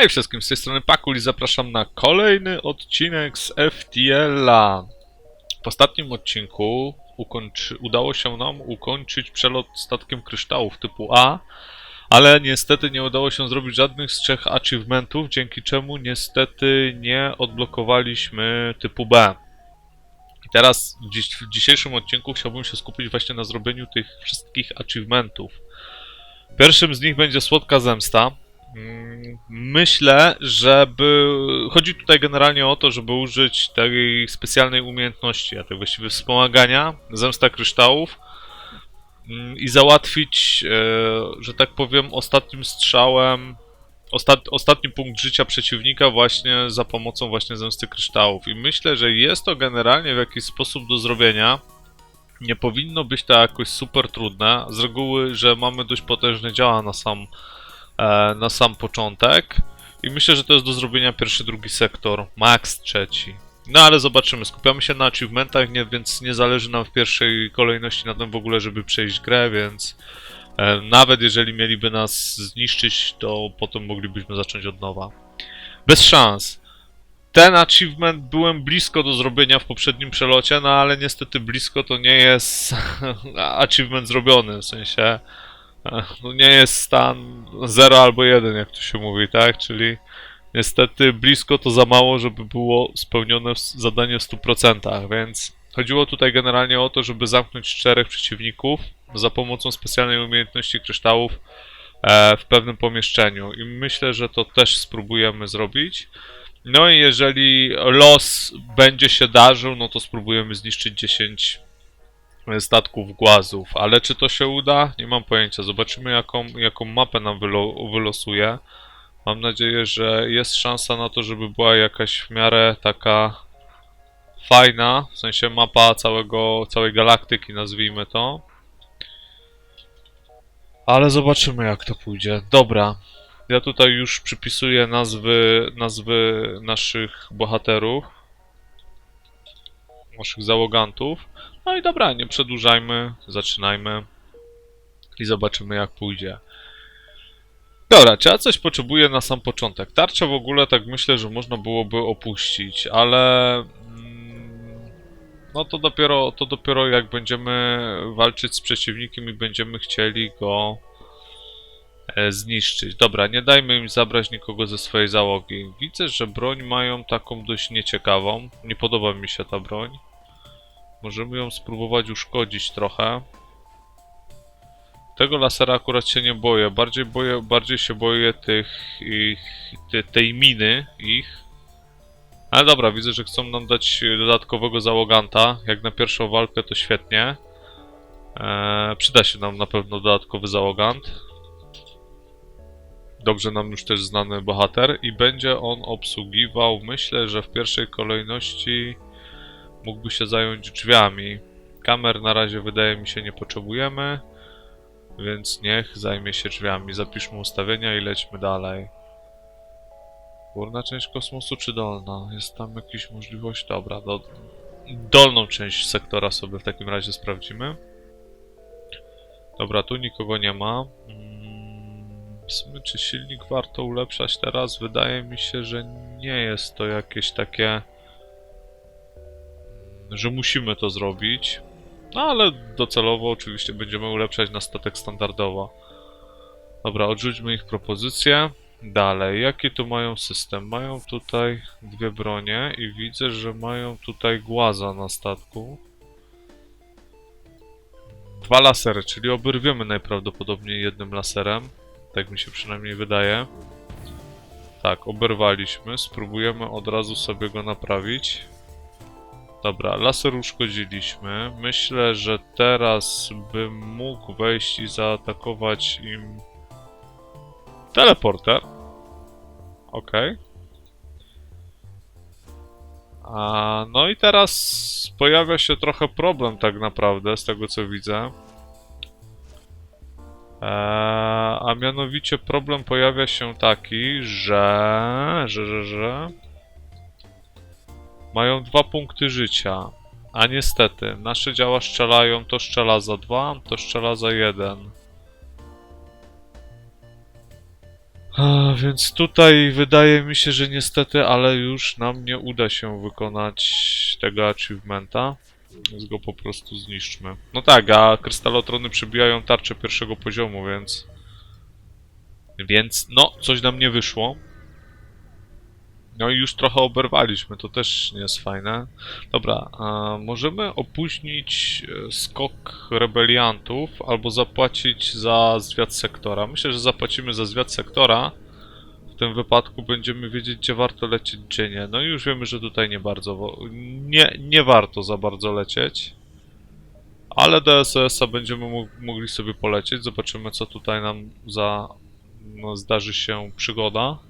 Hej wszystkim, z tej strony Pakul i zapraszam na kolejny odcinek z FTL-a. W ostatnim odcinku udało się nam ukończyć przelot statkiem kryształów typu A, ale niestety nie udało się zrobić żadnych z trzech achievementów, dzięki czemu niestety nie odblokowaliśmy typu B. I teraz w, dziś, w dzisiejszym odcinku chciałbym się skupić właśnie na zrobieniu tych wszystkich achievementów. Pierwszym z nich będzie Słodka Zemsta. Mm, Myślę, żeby. Chodzi tutaj generalnie o to, żeby użyć tej specjalnej umiejętności, a tak właściwie wspomagania, zemsta kryształów mm, i załatwić, e, że tak powiem, ostatnim strzałem, ostat, ostatni punkt życia przeciwnika właśnie za pomocą właśnie zemsty kryształów. I myślę, że jest to generalnie w jakiś sposób do zrobienia. Nie powinno być to jakoś super trudne. Z reguły, że mamy dość potężne działa na sam na sam początek. I myślę, że to jest do zrobienia pierwszy, drugi sektor, max trzeci. No ale zobaczymy, skupiamy się na achievementach, nie, więc nie zależy nam w pierwszej kolejności na tym w ogóle, żeby przejść grę, więc e, nawet jeżeli mieliby nas zniszczyć, to potem moglibyśmy zacząć od nowa. Bez szans. Ten achievement byłem blisko do zrobienia w poprzednim przelocie, no ale niestety blisko to nie jest achievement zrobiony, w sensie no nie jest stan 0 albo 1, jak to się mówi, tak? Czyli niestety blisko to za mało, żeby było spełnione zadanie w 100%, więc chodziło tutaj generalnie o to, żeby zamknąć czterech przeciwników za pomocą specjalnej umiejętności kryształów e, w pewnym pomieszczeniu i myślę, że to też spróbujemy zrobić. No i jeżeli los będzie się darzył, no to spróbujemy zniszczyć 10 statków głazów, ale czy to się uda? Nie mam pojęcia. Zobaczymy jaką, jaką mapę nam wylo wylosuje. Mam nadzieję, że jest szansa na to, żeby była jakaś w miarę taka fajna, w sensie mapa całego, całej galaktyki, nazwijmy to. Ale zobaczymy jak to pójdzie. Dobra. Ja tutaj już przypisuję nazwy, nazwy naszych bohaterów. Naszych załogantów. No i dobra, nie przedłużajmy, zaczynajmy i zobaczymy jak pójdzie. Dobra, czy ja coś potrzebuję na sam początek? Tarczę w ogóle tak myślę, że można byłoby opuścić, ale mm, no to dopiero, to dopiero jak będziemy walczyć z przeciwnikiem i będziemy chcieli go e, zniszczyć. Dobra, nie dajmy im zabrać nikogo ze swojej załogi. Widzę, że broń mają taką dość nieciekawą. Nie podoba mi się ta broń. Możemy ją spróbować uszkodzić trochę. Tego lasera akurat się nie boję. Bardziej, boję, bardziej się boję tych ich, te, tej miny ich. Ale dobra, widzę, że chcą nam dać dodatkowego załoganta. Jak na pierwszą walkę to świetnie. Eee, przyda się nam na pewno dodatkowy załogant. Dobrze nam już też znany bohater i będzie on obsługiwał, myślę, że w pierwszej kolejności mógłby się zająć drzwiami. Kamer na razie wydaje mi się nie potrzebujemy, więc niech zajmie się drzwiami. Zapiszmy ustawienia i lećmy dalej. Górna część kosmosu czy dolna? Jest tam jakaś możliwość? Dobra, do... dolną część sektora sobie w takim razie sprawdzimy. Dobra, tu nikogo nie ma. Mm, W sumie, czy silnik warto ulepszać teraz? Wydaje mi się, że nie jest to jakieś takie że musimy to zrobić. No ale docelowo oczywiście będziemy ulepszać na statek standardowo. Dobra, odrzućmy ich propozycję. Dalej, jaki tu mają system? Mają tutaj dwie bronie i widzę, że mają tutaj głaza na statku. Dwa lasery, czyli oberwiemy najprawdopodobniej jednym laserem. Tak mi się przynajmniej wydaje. Tak, oberwaliśmy. Spróbujemy od razu sobie go naprawić. Dobra, laser uszkodziliśmy. Myślę, że teraz bym mógł wejść i zaatakować im teleporter. Okej. A no i teraz pojawia się trochę problem tak naprawdę, z tego co widzę. Eee, a mianowicie problem pojawia się taki, że... że, że, że... Mają dwa punkty życia. A niestety, nasze działa strzelają, to strzela za dwa, to strzela za jeden. Więc tutaj wydaje mi się, że niestety, ale już nam nie uda się wykonać tego achievementa. Więc go po prostu zniszczmy. No tak, a krystalotrony przebijają tarczę pierwszego poziomu, więc... Więc, no, coś nam nie wyszło. No i już trochę oberwaliśmy, to też nie jest fajne. Dobra, możemy opóźnić e, skok rebeliantów albo zapłacić za zwiat sektora. Myślę, że zapłacimy za zwiat sektora. W tym wypadku będziemy wiedzieć, gdzie warto lecieć, gdzie nie. No i już wiemy, że tutaj nie bardzo, nie, nie warto za bardzo lecieć. Ale do SS-a będziemy mo- mogli sobie polecieć. Zobaczymy, co tutaj nam za no, zdarzy się przygoda.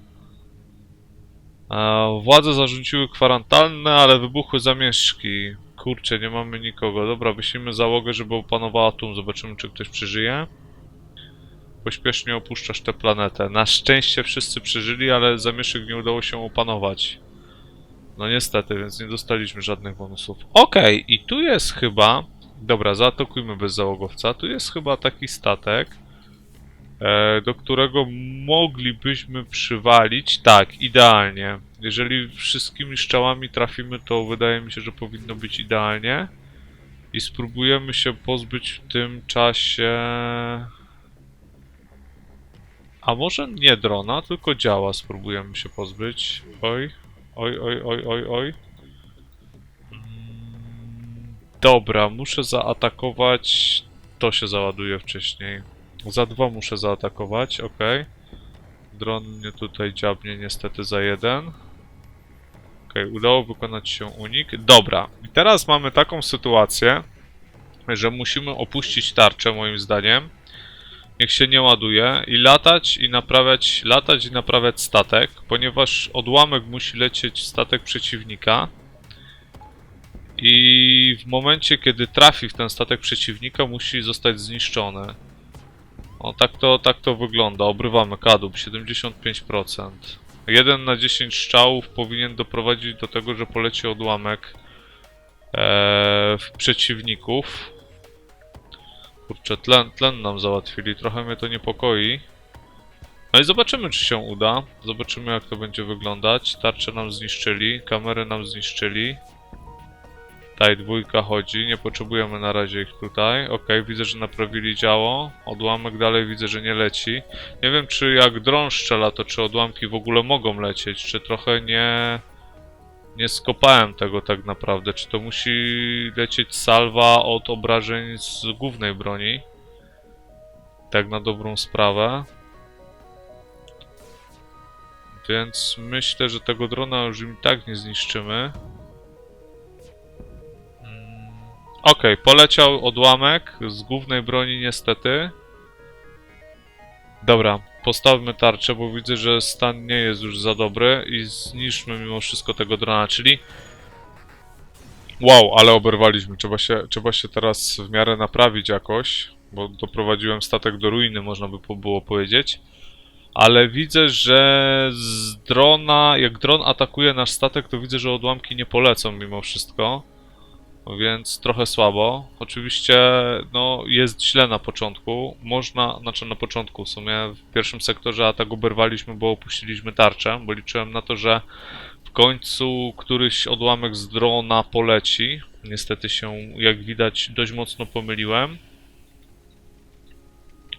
Władze zarządziły kwarantannę, ale wybuchły zamieszki. Kurczę, nie mamy nikogo. Dobra, wyślijmy załogę, żeby opanowała tłum. Zobaczymy, czy ktoś przeżyje. Pośpiesznie opuszczasz tę planetę. Na szczęście wszyscy przeżyli, ale zamieszek nie udało się opanować. No niestety, więc nie dostaliśmy żadnych bonusów. Okej, i tu jest chyba... Dobra, zaatakujmy bez załogowca. Tu jest chyba taki statek do którego moglibyśmy przywalić. Tak, idealnie. Jeżeli wszystkimi strzałami trafimy, to wydaje mi się, że powinno być idealnie. I spróbujemy się pozbyć w tym czasie. A może nie drona, tylko działa. Spróbujemy się pozbyć. Oj, oj, oj, oj, oj, oj. Mm, Dobra, muszę zaatakować. To się załaduje wcześniej. Za dwa muszę zaatakować, ok. Dron mnie tutaj dziabnie niestety za jeden. Ok, udało wykonać się unik. Dobra, i teraz mamy taką sytuację, że musimy opuścić tarczę moim zdaniem. Niech się nie ładuje i latać i naprawiać, latać i naprawiać statek, ponieważ odłamek musi lecieć statek przeciwnika. I w momencie, kiedy trafi w ten statek przeciwnika, musi zostać zniszczony. O, tak to, tak to wygląda. Obrywamy kadłub 75%. 1 na 10 strzałów powinien doprowadzić do tego, że poleci odłamek e, w przeciwników. Kurczę, tlen, tlen nam załatwili, trochę mnie to niepokoi. No i zobaczymy, czy się uda. Zobaczymy, jak to będzie wyglądać. Tarcze nam zniszczyli, kamery nam zniszczyli. Tutaj dwójka chodzi, nie potrzebujemy na razie ich tutaj. Ok, widzę, że naprawili działo. Odłamek dalej widzę, że nie leci. Nie wiem, czy jak dron strzela, to czy odłamki w ogóle mogą lecieć, czy trochę nie... Nie skopałem tego tak naprawdę. Czy to musi lecieć salwa od obrażeń z głównej broni? Tak na dobrą sprawę. Więc myślę, że tego drona już im tak nie zniszczymy. Okej, poleciał odłamek z głównej broni niestety. Dobra, postawmy tarczę, bo widzę, że stan nie jest już za dobry i zniszczmy mimo wszystko tego drona, czyli... Wow, ale oberwaliśmy, trzeba się, trzeba się teraz w miarę naprawić jakoś, bo doprowadziłem statek do ruiny, można by było powiedzieć. Ale widzę, że z drona, jak dron atakuje nasz statek, to widzę, że odłamki nie polecą mimo wszystko. Więc trochę słabo. Oczywiście, no, jest źle na początku. Można, znaczy na początku, w sumie w pierwszym sektorze atak oberwaliśmy, bo opuściliśmy tarczę, bo liczyłem na to, że w końcu któryś odłamek z drona poleci. Niestety się, jak widać, dość mocno pomyliłem.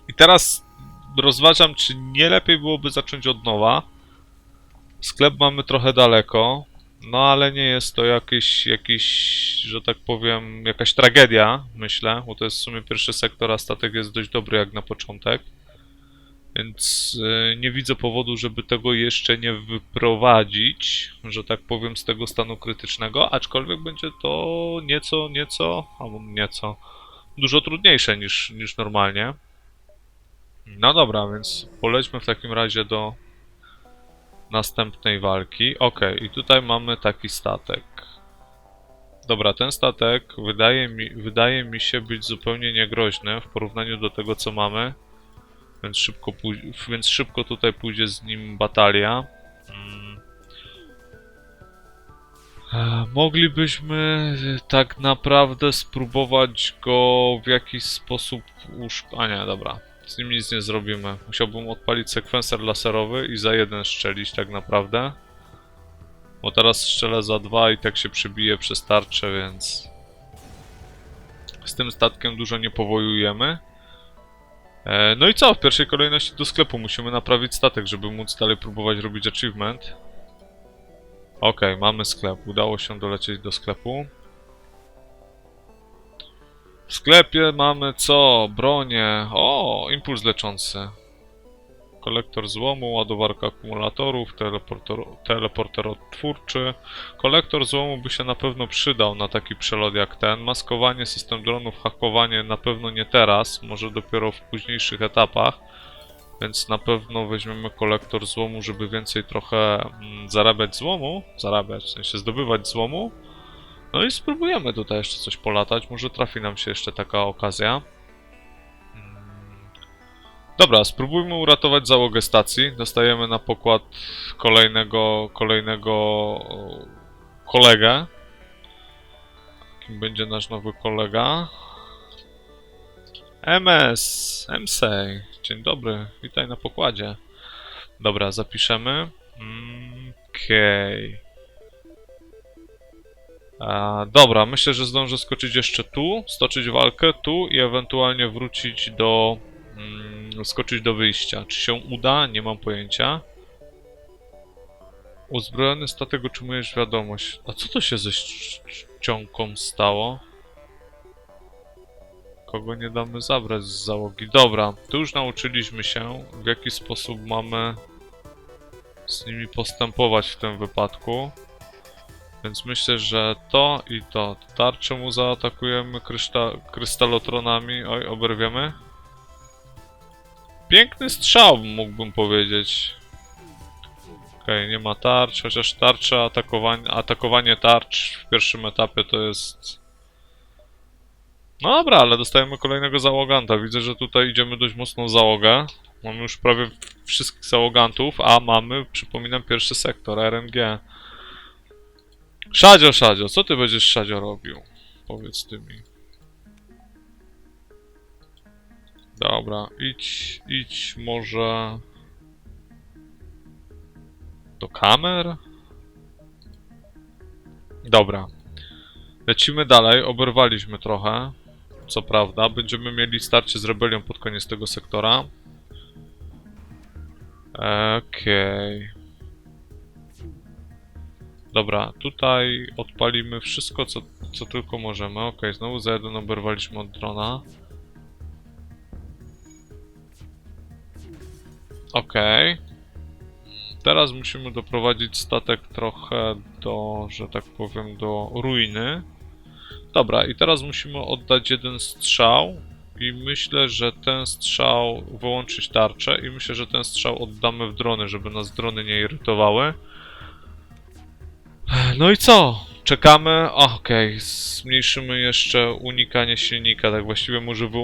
I teraz rozważam, czy nie lepiej byłoby zacząć od nowa. Sklep mamy trochę daleko. No ale nie jest to jakieś, jakiś, że tak powiem, jakaś tragedia, myślę, bo to jest w sumie pierwszy sektor, a statek jest dość dobry jak na początek. Więc y, nie widzę powodu, żeby tego jeszcze nie wyprowadzić, że tak powiem, z tego stanu krytycznego, aczkolwiek będzie to nieco, nieco, albo nieco, dużo trudniejsze niż, niż normalnie. No dobra, więc polećmy w takim razie do następnej walki. Ok, i tutaj mamy taki statek. Dobra, ten statek wydaje mi, wydaje mi się być zupełnie niegroźny w porównaniu do tego, co mamy. Więc szybko, więc szybko tutaj pójdzie z nim batalia. Mm. E, Moglibyśmy tak naprawdę spróbować go w jakiś sposób uszk... A nie, dobra. Z nim nic nie zrobimy. Musiałbym odpalić sekwenser laserowy i za jeden strzelić tak naprawdę. Bo teraz strzelę za dwa i tak się przebije przez tarczę, więc... Z tym statkiem dużo nie powojujemy. E, no i co? W pierwszej kolejności do sklepu musimy naprawić statek, żeby móc dalej próbować robić achievement. Okej, mamy sklep. Udało się dolecieć do sklepu. W sklepie mamy co? Bronię. O, impuls leczący. Kolektor złomu, ładowarka akumulatorów, teleporter, teleporter odtwórczy. Kolektor złomu by się na pewno przydał na taki przelot jak ten. Maskowanie, system dronów, hakowanie na pewno nie teraz, może dopiero w późniejszych etapach. Więc na pewno weźmiemy kolektor złomu, żeby więcej trochę mm, zarabiać złomu. Zarabiać, w sensie zdobywać złomu. No i spróbujemy tutaj jeszcze coś polatać. Może trafi nam się jeszcze taka okazja. Mm. Dobra, spróbujmy uratować załogę stacji. Dostajemy na pokład kolejnego, kolejnego kolegę. Kim będzie nasz nowy kolega? MS, MSEJ. Dzień dobry, witaj na pokładzie. Dobra, zapiszemy. Mm, Okej. A, Dobra, myślę, że zdążę skoczyć jeszcze tu, stoczyć walkę tu i ewentualnie wrócić do... Mm, skoczyć do wyjścia. Czy się uda? Nie mam pojęcia. Uzbrojony statek otrzymujesz wiadomość. A co to się ze ściągą stało? Kogo nie damy zabrać z załogi? Dobra, tu już nauczyliśmy się, w jaki sposób mamy z nimi postępować w tym wypadku. Więc myślę, że to i to. Tarczę mu zaatakujemy kryszta krystalotronami. Oj, oberwiemy. Piękny strzał, mógłbym powiedzieć. Okej, nie ma tarcz, chociaż tarcza, atakowanie, atakowanie tarcz w pierwszym etapie to jest... No dobra, ale dostajemy kolejnego załoganta. Widzę, że tutaj idziemy dość mocną załogę. Mamy już prawie wszystkich załogantów, a mamy, przypominam, pierwszy sektor, RNG. Szadzio, Szadzio, co ty będziesz Szadzio robił? Powiedz ty mi. Dobra, idź, idź może... Do kamer? Dobra. Lecimy dalej, oberwaliśmy trochę. Co prawda, będziemy mieli starcie z rebelią pod koniec tego sektora. Okej. Dobra, tutaj odpalimy wszystko, co, co tylko możemy. Okej, znowu za jeden oberwaliśmy od drona. Okej. Teraz musimy doprowadzić statek trochę do, że tak powiem, do ruiny. Dobra, i teraz musimy oddać jeden strzał. I myślę, że ten strzał wyłączyć tarczę. I myślę, że ten strzał oddamy w drony, żeby nas drony nie irytowały. No i co? Czekamy. Okej, zmniejszymy jeszcze unikanie silnika. Tak właściwie może wy...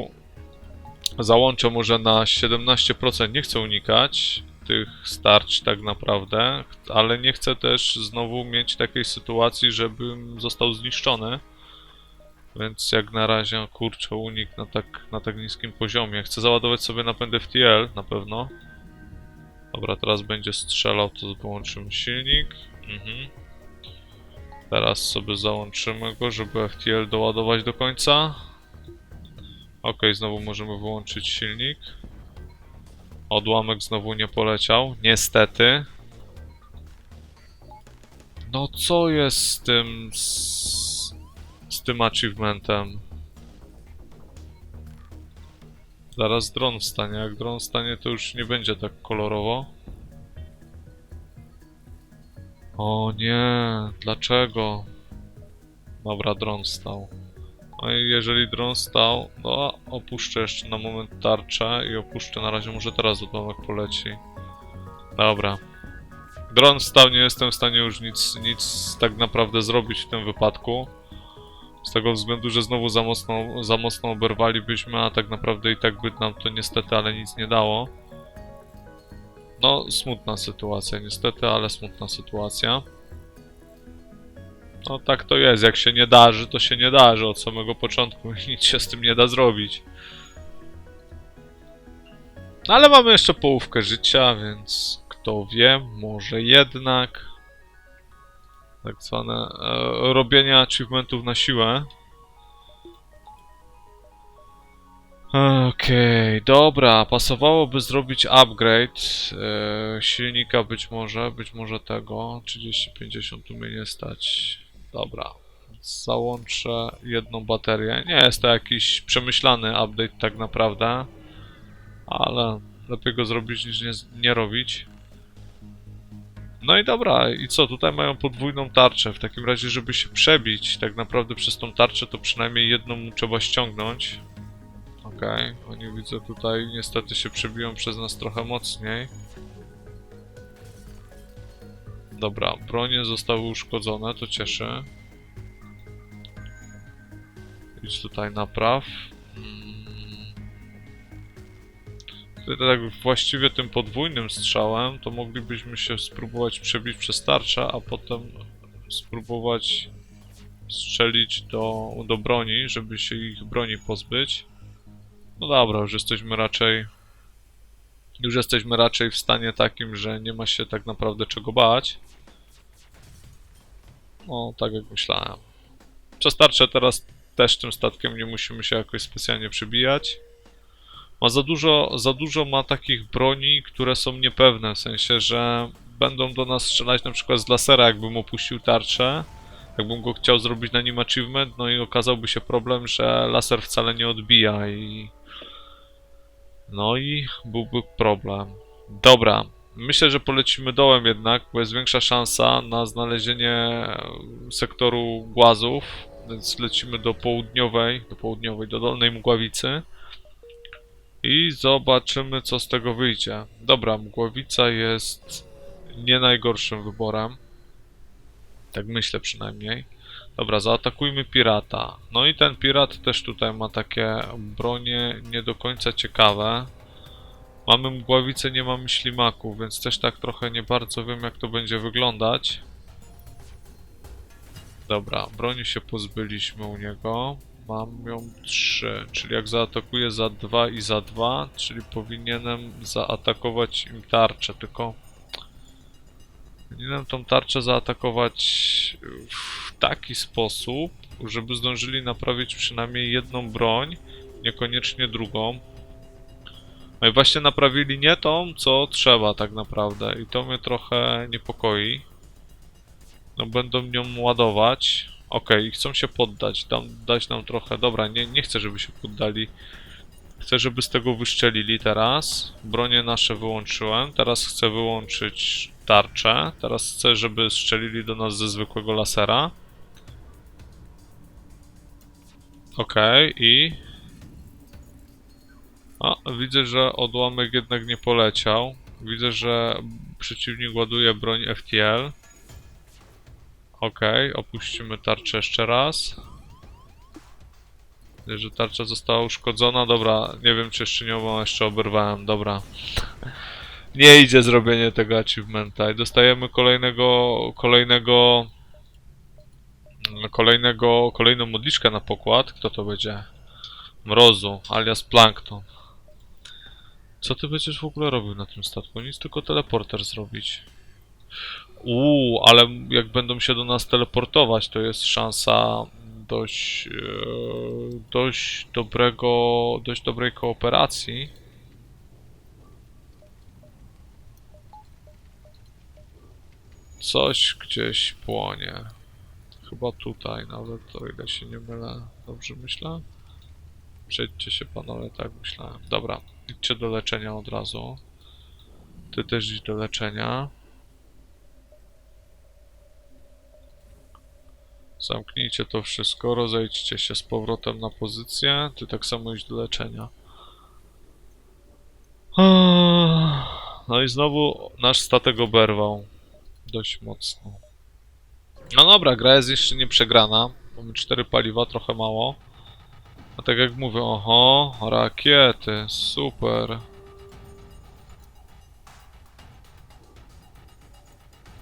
załączę może na 17%. Nie chcę unikać tych starć tak naprawdę, ale nie chcę też znowu mieć takiej sytuacji, żebym został zniszczony. Więc jak na razie, kurczę, unik na tak, na tak niskim poziomie. Chcę załadować sobie napęd FTL, na pewno. Dobra, teraz będzie strzelał, to wyłączymy silnik. Mhm. Teraz sobie załączymy go, żeby FTL doładować do końca. Ok, znowu możemy wyłączyć silnik. Odłamek znowu nie poleciał, niestety. No co jest z tym... z, z tym achievementem? Zaraz dron wstanie, jak dron wstanie to już nie będzie tak kolorowo. O nie, dlaczego? Dobra, dron stał. No i jeżeli dron stał, to opuszczę jeszcze na moment tarczę i opuszczę na razie, może teraz odłamek poleci. Dobra. Dron stał, nie jestem w stanie już nic, nic tak naprawdę zrobić w tym wypadku. Z tego względu, że znowu za mocno, za mocno oberwalibyśmy, a tak naprawdę i tak by nam to niestety, ale nic nie dało. No, smutna sytuacja niestety, ale smutna sytuacja. No tak to jest, jak się nie darzy, to się nie darzy od samego początku i nic się z tym nie da zrobić. No ale mamy jeszcze połówkę życia, więc kto wie, może jednak tak zwane e, robienie achievementów na siłę. Okej, dobra, pasowałoby zrobić upgrade e, silnika być może, być może tego, 30-50 tu mnie nie stać. Dobra, załączę jedną baterię. Nie jest to jakiś przemyślany update tak naprawdę, ale lepiej go zrobić niż nie, nie robić. No i dobra, i co? Tutaj mają podwójną tarczę. W takim razie, żeby się przebić tak naprawdę przez tą tarczę, to przynajmniej jedną trzeba ściągnąć. Okej, oni widzę tutaj niestety się przebiją przez nas trochę mocniej. Dobra, bronie zostały uszkodzone, to cieszy. Idź tutaj napraw. Mm. Tutaj tak właściwie tym podwójnym strzałem to moglibyśmy się spróbować przebić przez tarczę, a potem spróbować strzelić do, do broni, żeby się ich broni pozbyć. No dobra, już jesteśmy raczej. Już jesteśmy raczej w stanie takim, że nie ma się tak naprawdę czego bać. No, tak jak myślałem. Przez tarczę teraz też tym statkiem nie musimy się jakoś specjalnie przebijać. Ma za dużo, za dużo ma takich broni, które są niepewne, w sensie, że będą do nas strzelać na przykład z lasera, jakbym opuścił tarczę. Jakbym go chciał zrobić na nim achievement, no i okazałby się problem, że laser wcale nie odbija i... No i byłby problem. Dobra, myślę, że polecimy dołem jednak, bo jest większa szansa na znalezienie e, sektoru głazów, więc lecimy do południowej, do południowej, do dolnej mgławicy. I zobaczymy, co z tego wyjdzie. Dobra, mgławica jest nie najgorszym wyborem. Tak myślę przynajmniej. Dobra, zaatakujmy pirata. No i ten pirat też tutaj ma takie bronie nie do końca ciekawe. Mamy mgławicę, nie mamy ślimaków, więc też tak trochę nie bardzo wiem jak to będzie wyglądać. Dobra, broni się pozbyliśmy u niego. Mam ją 3, czyli jak zaatakuję za 2 i za 2, czyli powinienem zaatakować im tarczę, tylko powinienem tą tarczę zaatakować w taki sposób, żeby zdążyli naprawić przynajmniej jedną broń, niekoniecznie drugą. No i właśnie naprawili nie tą, co trzeba tak naprawdę i to mnie trochę niepokoi. No będą nią ładować. Okej, chcą się poddać, dam, dać nam trochę... Dobra, nie, nie chcę, żeby się poddali. Chcę, żeby z tego wyszczelili teraz. Bronie nasze wyłączyłem. Teraz chcę wyłączyć tarczę. Teraz chcę, żeby strzelili do nas ze zwykłego lasera. Okej, i... A, widzę, że odłamek jednak nie poleciał. Widzę, że przeciwnik ładuje broń FTL. Okej, opuścimy tarczę jeszcze raz. Widzę, że tarcza została uszkodzona. Dobra, nie wiem czy jeszcze nie bo jeszcze oberwałem. Dobra. Nie idzie zrobienie tego achievementa i dostajemy kolejnego, kolejnego, kolejnego, kolejną modliszkę na pokład. Kto to będzie? Mrozu, alias Plankton. Co ty będziesz w ogóle robił na tym statku? Nic, tylko teleporter zrobić. Uuu, ale jak będą się do nas teleportować, to jest szansa dość, e, dość dobrego, dość dobrej kooperacji. Coś gdzieś płonie. Chyba tutaj nawet, o ile się nie mylę. Dobrze myślę? Przejdźcie się panowie, tak myślałem. Dobra, idźcie do leczenia od razu. Ty też idź do leczenia. Zamknijcie to wszystko, rozejdźcie się z powrotem na pozycję. Ty tak samo idź do leczenia. No i znowu nasz statek oberwał. Dość mocno. No dobra, gra jest jeszcze nie przegrana. Mamy 4 paliwa, trochę mało. A tak jak mówię, oho, rakiety, super.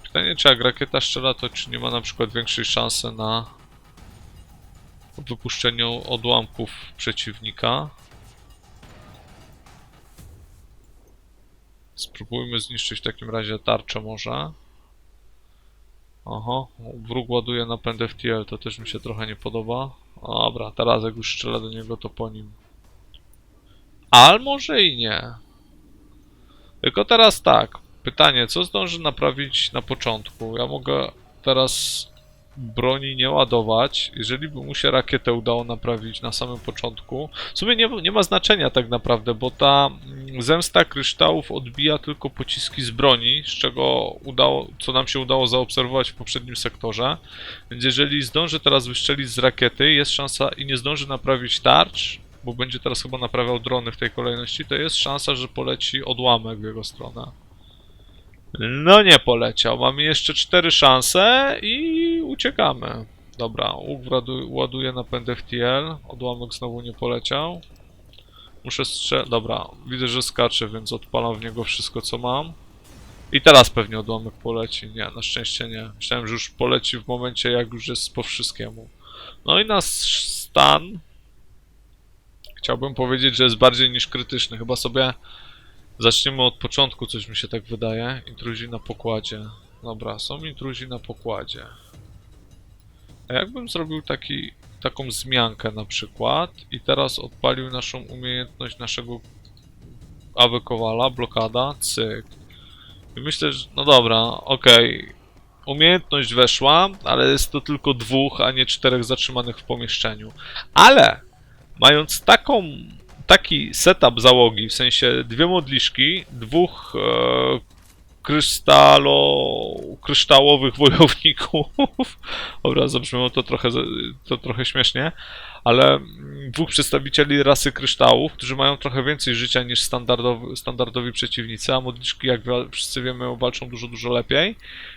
Pytanie, czy jak rakieta strzela, to czy nie ma na przykład większej szansy na wypuszczeniu odłamków przeciwnika? Spróbujmy zniszczyć w takim razie tarczę może. Oho, wróg ładuje napęd FTL, to też mi się trochę nie podoba. Dobra, teraz jak już strzela do niego, to po nim. Al może i nie. Tylko teraz tak. Pytanie, co zdąży naprawić na początku? Ja mogę teraz broni nie ładować. Jeżeli by mu się rakietę udało naprawić na samym początku. W sumie nie, nie ma znaczenia tak naprawdę, bo ta mm, zemsta kryształów odbija tylko pociski z broni, z czego udało, co nam się udało zaobserwować w poprzednim sektorze. Więc jeżeli zdąży teraz wystrzelić z rakiety, jest szansa i nie zdąży naprawić tarcz, bo będzie teraz chyba naprawiał drony w tej kolejności, to jest szansa, że poleci odłamek w jego stronę. No nie poleciał. Mamy jeszcze cztery szanse i uciekamy. Dobra, ładuje napęd FTL. Odłamek znowu nie poleciał. Muszę strzelać. Dobra, widzę, że skacze, więc odpalam w niego wszystko, co mam. I teraz pewnie odłamek poleci. Nie, na szczęście nie. Myślałem, że już poleci w momencie, jak już jest po wszystkiemu. No i nasz stan. Chciałbym powiedzieć, że jest bardziej niż krytyczny. Chyba sobie Zaczniemy od początku, coś mi się tak wydaje. Intruzi na pokładzie. Dobra, są intruzi na pokładzie. A jakbym zrobił taki, taką zmiankę na przykład i teraz odpalił naszą umiejętność naszego Awe Kowala, blokada, cyk. I myślę, że no dobra, okej. Umiejętność weszła, ale jest to tylko dwóch, a nie czterech zatrzymanych w pomieszczeniu. Ale mając taką taki setup załogi, w sensie dwie modliszki, dwóch e, krystalo, kryształowych wojowników. Dobra, zabrzmiało to trochę, to trochę śmiesznie, ale mm, dwóch przedstawicieli rasy kryształów, którzy mają trochę więcej życia niż standardowy, standardowi przeciwnicy, a modliszki, jak wszyscy wiemy, walczą dużo, dużo lepiej.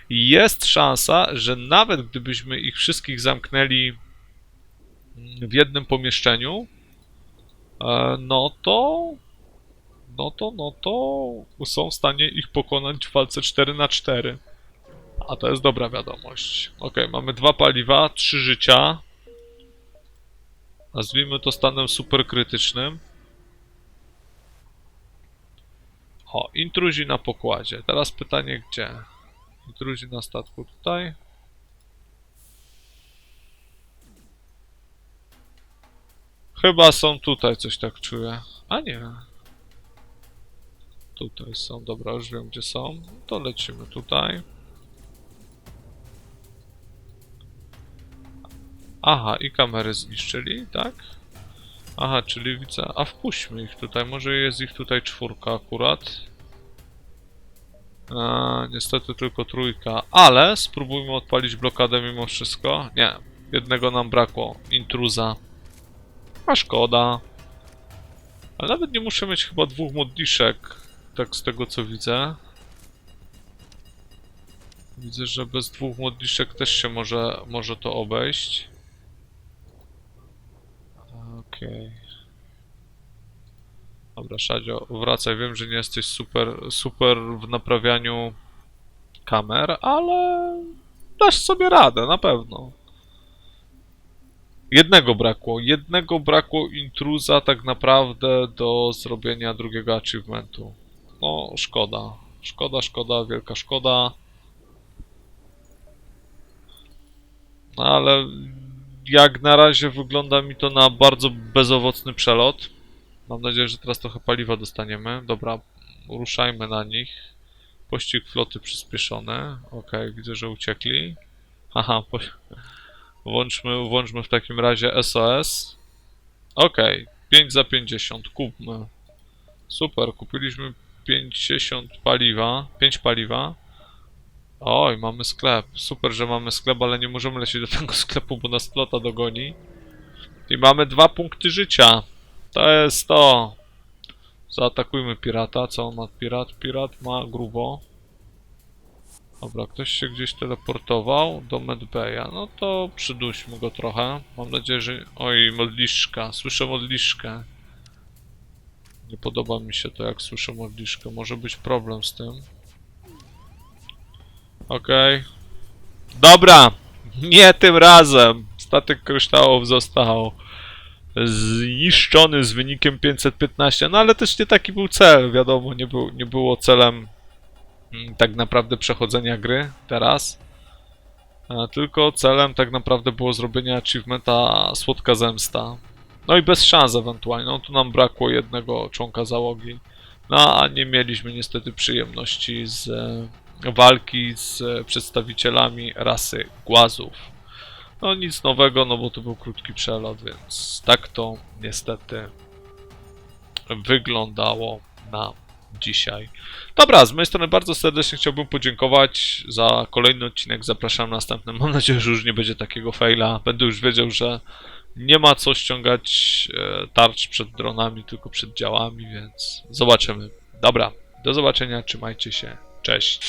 Jest szansa, że nawet gdybyśmy ich wszystkich zamknęli w jednym pomieszczeniu, no to. No to, no to są w stanie ich pokonać w walce 4 na 4 A to jest dobra wiadomość. Ok, mamy dwa paliwa, trzy życia. Nazwijmy to stanem super krytycznym. O, intruzi na pokładzie. Teraz pytanie gdzie? Intruzi na statku tutaj. Chyba są tutaj, coś tak czuję. A nie. Tutaj są, dobra, już wiem gdzie są. To lecimy tutaj. Aha, i kamery zniszczyli, tak? Aha, czyli widzę. A wpuśćmy ich tutaj. Może jest ich tutaj czwórka akurat. A, niestety tylko trójka, ale spróbujmy odpalić blokadę mimo wszystko. Nie, jednego nam brakło. Intruza. A szkoda. Ale nawet nie muszę mieć chyba dwóch modliszek, tak z tego co widzę. Widzę, że bez dwóch modliszek też się może, może to obejść. Okej. Dobra, Szadzio, wracaj. Wiem, że nie jesteś super, super w naprawianiu kamer, ale dasz sobie radę, na pewno. Jednego brakło. Jednego brakło intruza tak naprawdę do zrobienia drugiego achievementu. No, szkoda. Szkoda, szkoda, wielka szkoda. No ale jak na razie wygląda mi to na bardzo bezowocny przelot. Mam nadzieję, że teraz trochę paliwa dostaniemy. Dobra, ruszajmy na nich. Pościg floty przyspieszony. Okej, widzę, że uciekli. Aha, po... Włączmy, włączmy w takim razie SOS. Okej, 5 za 50, kupmy. Super, kupiliśmy 50 paliwa, 5 paliwa. Oj, mamy sklep. Super, że mamy sklep, ale nie możemy lecieć do tego sklepu, bo nas flota dogoni. I mamy dwa punkty życia. To jest to. Zaatakujmy pirata. Co on ma pirat? Pirat ma grubo. Dobra, ktoś się gdzieś teleportował do Medbeja. No to przyduśmy go trochę. Mam nadzieję, że... Oj, modliszka. Słyszę modliszkę. Nie podoba mi się to, jak słyszę modliszkę. Może być problem z tym. Okej. Dobra! Nie tym razem! Statek kryształów został zniszczony z wynikiem 515, no ale też nie taki był cel, wiadomo, nie, był, nie było celem tak naprawdę przechodzenia gry teraz, e, tylko celem tak naprawdę było zrobienie achievementa Słodka Zemsta. No i bez szans ewentualnie, no tu nam brakło jednego członka załogi, no a nie mieliśmy niestety przyjemności z e, walki z e, przedstawicielami rasy Głazów. No nic nowego, no bo to był krótki przelot, więc tak to niestety wyglądało na dzisiaj. Dobra, z mojej strony bardzo serdecznie chciałbym podziękować za kolejny odcinek. Zapraszam na następny. Mam nadzieję, że już nie będzie takiego faila. Będę już wiedział, że nie ma co ściągać e, tarcz przed dronami, tylko przed działami, więc zobaczymy. Dobra, do zobaczenia, trzymajcie się. Cześć.